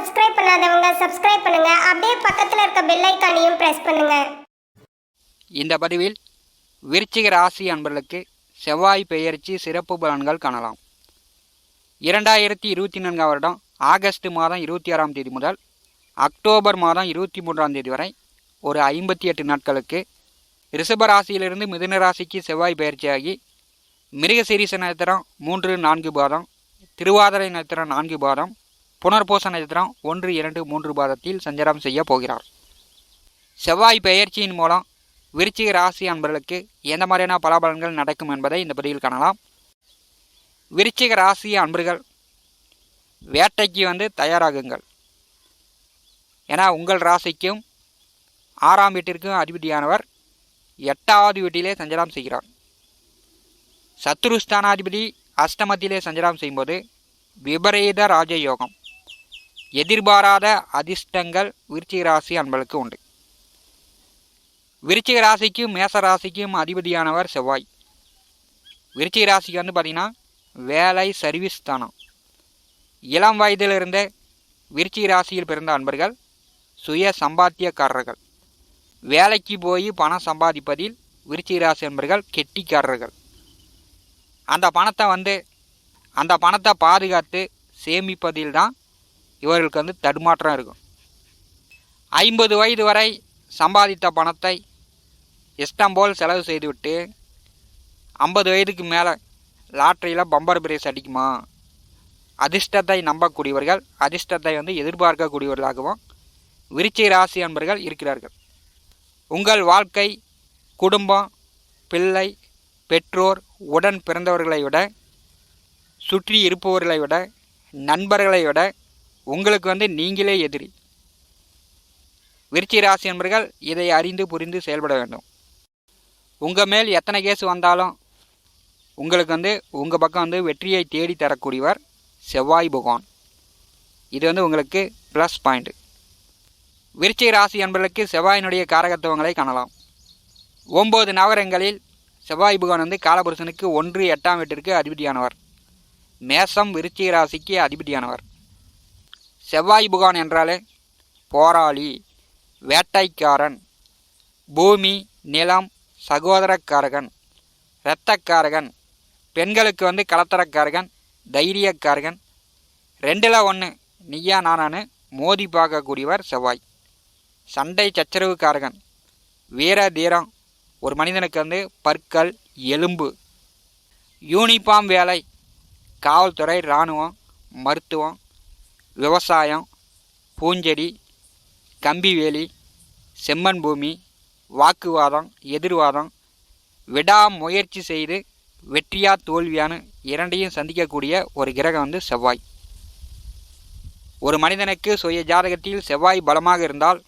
Subscribe பண்ணாதவங்க subscribe பண்ணுங்க. அப்படியே பக்கத்தில் இருக்க பெல் ஐக்கானையும் பிரஸ் பண்ணுங்க. இந்த பதிவில் விருச்சிக ராசி அன்பர்களுக்கு செவ்வாய் பெயர்ச்சி சிறப்பு பலன்கள் காணலாம். இரண்டாயிரத்தி இருபத்தி நான்காம் வருடம் ஆகஸ்ட் மாதம் இருபத்தி ஆறாம் தேதி முதல் அக்டோபர் மாதம் இருபத்தி மூன்றாம் தேதி வரை ஒரு ஐம்பத்தி எட்டு நாட்களுக்கு ரிஷப ராசியிலிருந்து மிதுன ராசிக்கு செவ்வாய் பயிற்சியாகி மிருகசீரிச நட்சத்திரம் மூன்று நான்கு பாதம் திருவாதிரை நட்சத்திரம் நான்கு பாதம் புனர்பூச நட்சத்திரம் ஒன்று இரண்டு மூன்று பாதத்தில் சஞ்சாரம் செய்ய போகிறார். செவ்வாய் பெயர்ச்சியின் மூலம் விருச்சிக ராசி அன்பர்களுக்கு எந்த மாதிரியான பலாபலன்கள் நடக்கும் என்பதை இந்த பதிவில் காணலாம். விருச்சிக ராசி அன்பர்கள் வேட்டைக்கு வந்து தயாராகுங்கள். ஏன்னா உங்கள் ராசிக்கும் ஆறாம் வீட்டிற்கும் அதிபதியானவர் எட்டாவது வீட்டிலே சஞ்சலம் செய்கிறார். சத்துருஸ்தானாதிபதி அஷ்டமத்திலே சஞ்சலம் செய்யும்போது விபரீத ராஜயோகம். எதிர்பாராத அதிர்ஷ்டங்கள் விருச்சிக ராசி அன்பளுக்கு உண்டு. விருச்சிக ராசிக்கும் மேச ராசிக்கும் அதிபதியானவர் செவ்வாய். விருச்சிக ராசிக்கு வந்து பார்த்திங்கன்னா வேலை சர்வீஸ் தானம். இளம் வயதிலிருந்தே விருச்சிக ராசியில் பிறந்த அன்பர்கள் சுய சம்பாத்தியக்காரர்கள். வேலைக்கு போய் பணம் சம்பாதிப்பதில் விருச்சிக ராசி அன்பர்கள் கெட்டிக்காரர்கள். அந்த பணத்தை வந்து அந்த பணத்தை பாதுகாத்து சேமிப்பதில் தான் இவர்களுக்கு வந்து தடுமாற்றம் இருக்கும். ஐம்பது வயது வரை சம்பாதித்த பணத்தை இஷ்டம் போல் செலவு செய்துவிட்டு ஐம்பது வயதுக்கு மேலே லாட்ரியில் பம்பர் பிரேஸ் அடிக்குமா? அதிர்ஷ்டத்தை நம்பக்கூடியவர்கள் அதிர்ஷ்டத்தை வந்து எதிர்பார்க்கக்கூடியவர்களாகவும் விருச்சிக ராசி என்பர்கள் இருக்கிறார்கள். உங்கள் வாழ்க்கை குடும்பம் பிள்ளை பெற்றோர் உடன் பிறந்தவர்களை விட சுற்றி இருப்பவர்களை விட நண்பர்களை விட உங்களுக்கு வந்து நீங்களே எதிரி. விருச்சி ராசி என்பர்கள் இதை அறிந்து புரிந்து செயல்பட வேண்டும். உங்கள் மேல் எத்தனை கேஸ் வந்தாலும் உங்களுக்கு வந்து உங்கள் பக்கம் வந்து வெற்றியை தேடி தரக்கூடியவர் செவ்வாய் பகவான். இது வந்து உங்களுக்கு ப்ளஸ் பாயிண்ட் விருச்சிக ராசி என்பதற்கு செவ்வாயினுடைய காரகத்துவங்களை காணலாம். ஒம்பது நவரங்களில் செவ்வாய் பகவான் வந்து காலபுருஷனுக்கு ஒன்று எட்டாம் வீட்டிற்கு அதிபதியானவர். மேசம் விருச்சிக ராசிக்கு அதிபதியானவர். செவ்வாய் புகான் என்றாலே போராளி வேட்டைக்காரன் பூமி நிலம் சகோதரக்காரகன் இரத்தக்காரகன் பெண்களுக்கு வந்து கலத்தரக்காரகன் தைரியக்காரகன். ரெண்டில் ஒன்று நீயா நானானு மோதி பார்க்கக்கூடியவர் செவ்வாய். சண்டை சச்சரவுக்காரகன். வீர தீரம் ஒரு மனிதனுக்கு வந்து பற்கள் எலும்பு. யூனிஃபார்ம் வேலை காவல்துறை இராணுவம் மருத்துவம் விவசாயம் பூஞ்செடி கம்பிவேலி செம்மண் பூமி வாக்குவாதம் எதிர்வாதம் விடாமுயற்சி செய்து வெற்றியா தோல்வியான்னு இரண்டையும் சந்திக்கக்கூடிய ஒரு கிரகம் வந்து செவ்வாய். ஒரு மனிதனுக்கு சுய ஜாதகத்தில் செவ்வாய் பலமாக இருந்தால்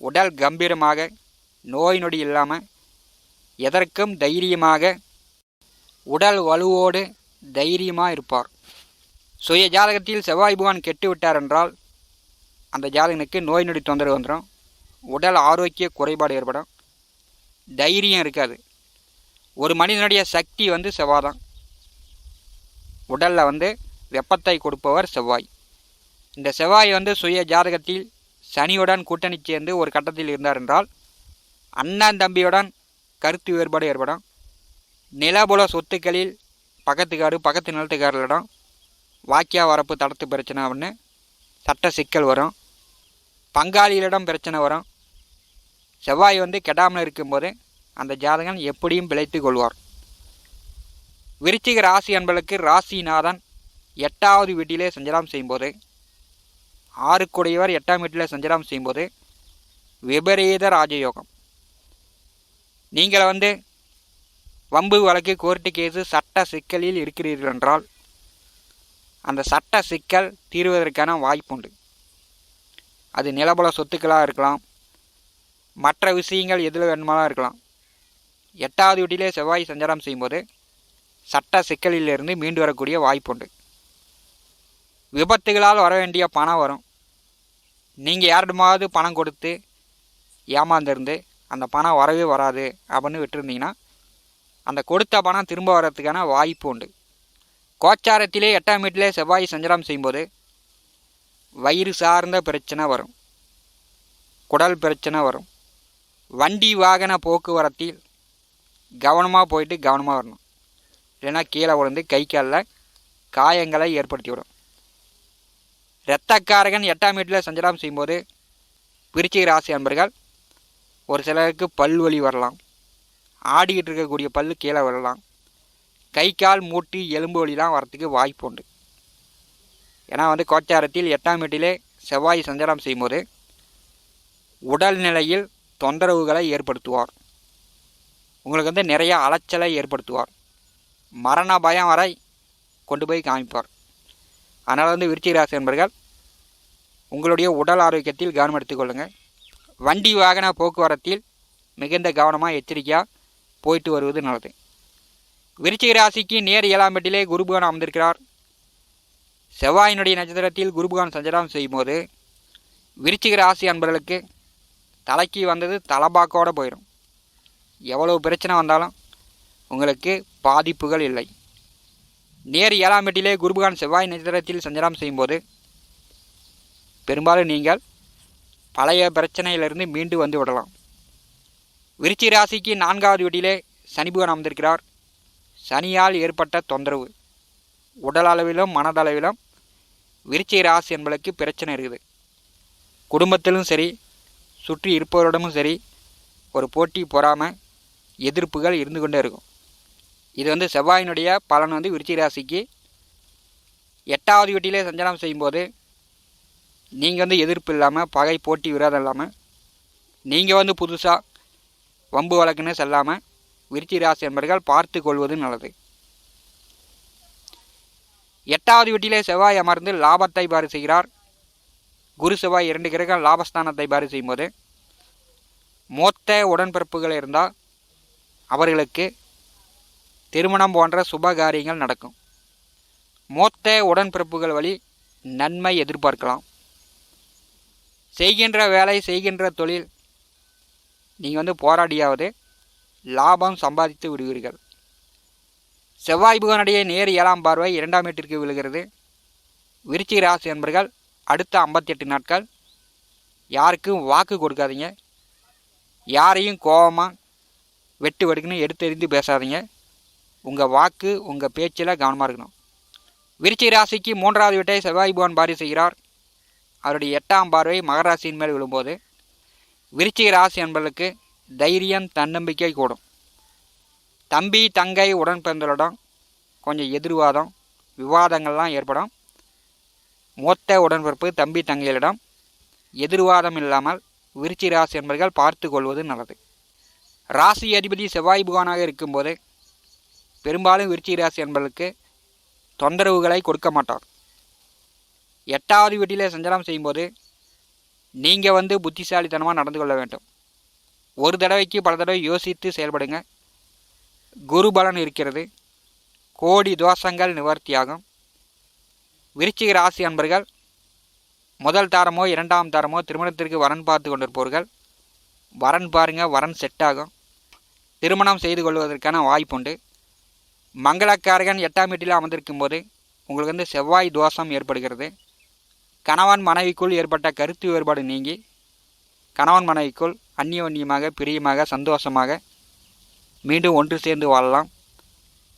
உடல் கம்பீரமாக நோய் நொடி இல்லாமல் எதற்கும் தைரியமாக உடல் வலுவோடு தைரியமாக இருப்பார். சுய ஜாதகத்தில் செவ்வாய் புகான் கெட்டு விட்டார் என்றால் அந்த ஜாதகனுக்கு நோய் நொடி தொந்தரவு வந்துடும். உடல் ஆரோக்கிய குறைபாடு ஏற்படும். தைரியம் இருக்காது. ஒரு மனிதனுடைய சக்தி வந்து செவ்வாதான் உடலில் வந்து வெப்பத்தை கொடுப்பவர் செவ்வாய். இந்த செவ்வாய் வந்து சுய ஜாதகத்தில் சனியுடன் கூட்டணி சேர்ந்து ஒரு கட்டத்தில் இருந்தார் என்றால் அண்ணன் தம்பியுடன் கருத்து வேறுபாடு ஏற்படும். நிலபுல சொத்துக்களில் பக்கத்துக்காடு பக்கத்து நிலத்துக்காரர்களிடம் வாக்கியா வரப்பு தடத்து பிரச்சனை ஒன்று சட்ட சிக்கல் வரும். பங்காளிகளிடம் பிரச்சனை வரும். செவ்வாய் வந்து கெடாமல் இருக்கும்போது அந்த ஜாதகன் எப்படியும் பிழைத்து கொள்வார். விருச்சிக ராசி என்பதற்கு ராசிநாதன் எட்டாவது வீட்டிலே சஞ்சலம் செய்யும்போது ஆறுக்குடையவர் எட்டாம் வீட்டிலே சஞ்சலம் செய்யும்போது விபரீத ராஜயோகம். நீங்கள் வந்து வம்பு வழக்கு கோர்ட்டு கேஸு சட்ட சிக்கலில் இருக்கிறீர்கள் என்றால் அந்த சட்ட சிக்கல் தீர்வதற்கான வாய்ப்புண்டு. அது நிலபல சொத்துக்களாக இருக்கலாம். மற்ற விஷயங்கள் எதில் வேணுமாலாம் இருக்கலாம். எட்டாவது வீட்டிலே செவ்வாய் சஞ்சாரம் செய்யும்போது சட்ட சிக்கலிலிருந்து மீண்டு வரக்கூடிய வாய்ப்புண்டு. விபத்துகளால் வர வேண்டிய பணம் வரும். நீங்கள் யாரிடமாவது பணம் கொடுத்து ஏமாந்துருந்து அந்த பணம் வரவே வராது அப்படின்னு விட்டுருந்தீங்கன்னா அந்த கொடுத்த பணம் திரும்ப வர்றதுக்கான வாய்ப்பு உண்டு கோச்சாரத்திலே எட்டாம் வீட்டிலே செவ்வாய் சஞ்சாரம் செய்யும்போது வயிறு சார்ந்த பிரச்சனை வரும். குடல் பிரச்சனை வரும். வண்டி வாகன போக்குவரத்தில் கவனமாக போயிட்டு கவனமாக வரணும். இல்லைன்னா கீழே விழுந்து கை காலில் காயங்களை ஏற்படுத்திவிடும். இரத்தக்காரகன் எட்டாம் வீட்டில் சஞ்சலம் செய்யும்போது விருச்சிக ராசி அன்பர்கள் ஒரு சிலருக்கு பல் வலி வரலாம். ஆடிக்கிட்டு இருக்கக்கூடிய பல்லு கீழே விழலாம். கை கால் மூட்டு எலும்பு வலிலாம் வரத்துக்கு வாய்ப்பு உண்டு. ஏன்னா வந்து கோச்சாரத்தில் எட்டாம் வீட்டிலே செவ்வாய் சஞ்சாரம் செய்யும்போது உடல்நிலையில் தொந்தரவுகளை ஏற்படுத்துவார். உங்களுக்கு வந்து நிறைய அலைச்சலை ஏற்படுத்துவார். மரண பயம் வரை கொண்டு போய் காமிப்பார். அதனால் வந்து விருச்சிக ராசி என்பர்கள் உங்களுடைய உடல் ஆரோக்கியத்தில் கவனம் எடுத்துக்கொள்ளுங்கள் வண்டி வாகன போக்குவரத்தில் மிகுந்த கவனமாக எச்சரிக்கையாக போயிட்டு வருவது நல்லது. விருச்சிக ராசிக்கு நேர் ஏழாம் வீட்டிலே குருபகான் அமர்ந்திருக்கிறார். செவ்வாயினுடைய நட்சத்திரத்தில் குருபகான் சஞ்சாரம் செய்யும்போது விருச்சிக ராசி அன்பர்களுக்கு தலைக்கு வந்தது தலபாக்கோடு போயிடும் எவ்வளோ பிரச்சனை வந்தாலும் உங்களுக்கு பாதிப்புகள் இல்லை. நேர் ஏழாம் வீட்டிலே குருபகான் செவ்வாய் நட்சத்திரத்தில் சஞ்சாரம் செய்யும்போது பெரும்பாலும் நீங்கள் பழைய பிரச்சனையிலிருந்து மீண்டு வந்து விடலாம். விருச்சி ராசிக்கு நான்காவது வீட்டிலே சனிபுகன் அமர்ந்திருக்கிறார். சனியால் ஏற்பட்ட தொந்தரவு. உடலளவிலும் மனதளவிலும் விருச்சிக ராசி என்பதற்கு பிரச்சனை இருக்குது. குடும்பத்திலும் சரி சுற்றி இருப்பவரிடமும் சரி ஒரு போட்டி பொறாமல் எதிர்ப்புகள் இருந்து கொண்டே இருக்கும். இது வந்து செவ்வாயினுடைய பலன் வந்து விருச்சிக ராசிக்கு எட்டாவது வீட்டிலே சஞ்சாரம் செய்யும்போது நீங்கள் வந்து எதிர்ப்பு இல்லாமல் பகை போட்டி விரோதம் இல்லாமல் நீங்கள் வந்து புதுசாக வம்பு வழக்குன்னு செல்லாமல் விருத்தி ராசி என்பர்கள் பார்த்து கொள்வது நல்லது. எட்டாவது வீட்டிலே செவ்வாய் அமர்ந்து லாபத்தை பாரு செய்கிறார். குரு செவ்வாய் இரண்டு கிரகம் லாபஸ்தானத்தை பாரு செய்யும்போது மொத்த உடன்பிறப்புகள் இருந்தால் அவர்களுக்கு திருமணம் போன்ற சுப காரியங்கள் நடக்கும். மொத்த உடன்பிறப்புகள் வழி நன்மை எதிர்பார்க்கலாம். செய்கின்ற வேலை செய்கின்ற தொழில் நீங்கள் வந்து போராடியாவது லாபம் சம்பாதித்து விடுவீர்கள். செவ்வாய் புகனுடைய நேர் ஏழாம் பார்வை இரண்டாம் வீட்டிற்கு விழுகிறது. விருச்சிக ராசி என்பர்கள் அடுத்த ஐம்பத்தெட்டு நாட்கள். யாருக்கும் வாக்கு கொடுக்காதீங்க. யாரையும் கோபமாக வெட்டு வெடுக்குன்னு எடுத்தெறிந்து பேசாதீங்க. உங்கள் வாக்கு உங்கள் பேச்சில் கவனமாக இருக்கணும். விருச்சிக ராசிக்கு மூன்றாவது வீட்டை செவ்வாய் புவன் பாரி செய்கிறார். அவருடைய எட்டாம் பார்வை மகராசியின் மேல் விழும்போது. விருச்சிக ராசி என்பதற்கு தைரியம் தன்னம்பிக்கை கூடும். தம்பி தங்கை உடன் பிறந்தவரிடம் கொஞ்சம் எதிர்வாதம் விவாதங்கள்லாம் ஏற்படும். மூத்த உடன்பிறப்பு தம்பி தங்கைகளிடம் எதிர்வாதம் இல்லாமல் விருச்சி ராசி என்பர்கள் பார்த்து கொள்வது நல்லது. ராசி அதிபதி செவ்வாய் புகானாக இருக்கும்போது பெரும்பாலும் விருச்சி ராசி என்பதற்கு தொந்தரவுகளை கொடுக்க மாட்டார். எட்டாவது வீட்டிலே சஞ்சலம் செய்யும்போது நீங்கள் வந்து புத்திசாலித்தனமாக நடந்து கொள்ள வேண்டும். ஒரு தடவைக்கு பல தடவை யோசித்து செயல்படுங்க. குரு பலன் இருக்கிறது. கோடி தோஷங்கள் நிவர்த்தியாகும். விருச்சிக ராசி அன்பர்கள் முதல் தாரமோ இரண்டாம் தாரமோ திருமணத்திற்கு வரன் பார்த்து கொண்டிருப்பவர்கள் வரன் பாருங்கள் வரன் செட் ஆகும். திருமணம் செய்து கொள்வதற்கான வாய்ப்புண்டு மங்களக்காரகன் எட்டாம் வீட்டில் அமர்ந்திருக்கும் போது உங்களுக்கு வந்து செவ்வாய் தோஷம் ஏற்படுகிறது. கணவன் மனைவிக்குள் ஏற்பட்ட கருத்து வேறுபாடு நீங்கி கணவன் மனைவிக்குள் அந்நியோன்யமாக பிரியமாக சந்தோஷமாக மீண்டும் ஒன்று சேர்ந்து வாழலாம்.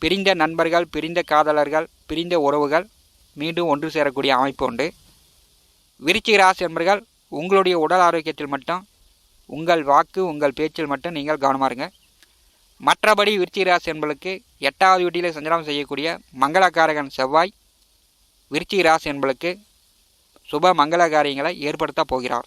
பிரிந்த நண்பர்கள் பிரிந்த காதலர்கள் பிரிந்த உறவுகள் மீண்டும் ஒன்று சேரக்கூடிய அமைப்பு உண்டு. விருச்சிக ராசி என்பர்கள் உங்களுடைய உடல் ஆரோக்கியத்தில் மட்டும் உங்கள் வாக்கு உங்கள் பேச்சில் மட்டும் நீங்கள் கவனமாக இருங்க. மற்றபடி விருச்சிக ராசி என்பளுக்கு எட்டாவது வீட்டிலே சஞ்சலம் செய்யக்கூடிய மங்களக்காரகன் செவ்வாய் விருச்சிக ராசி என்பளுக்கு சுப மங்கள காரியங்களை ஏற்படுத்த போகிறார்.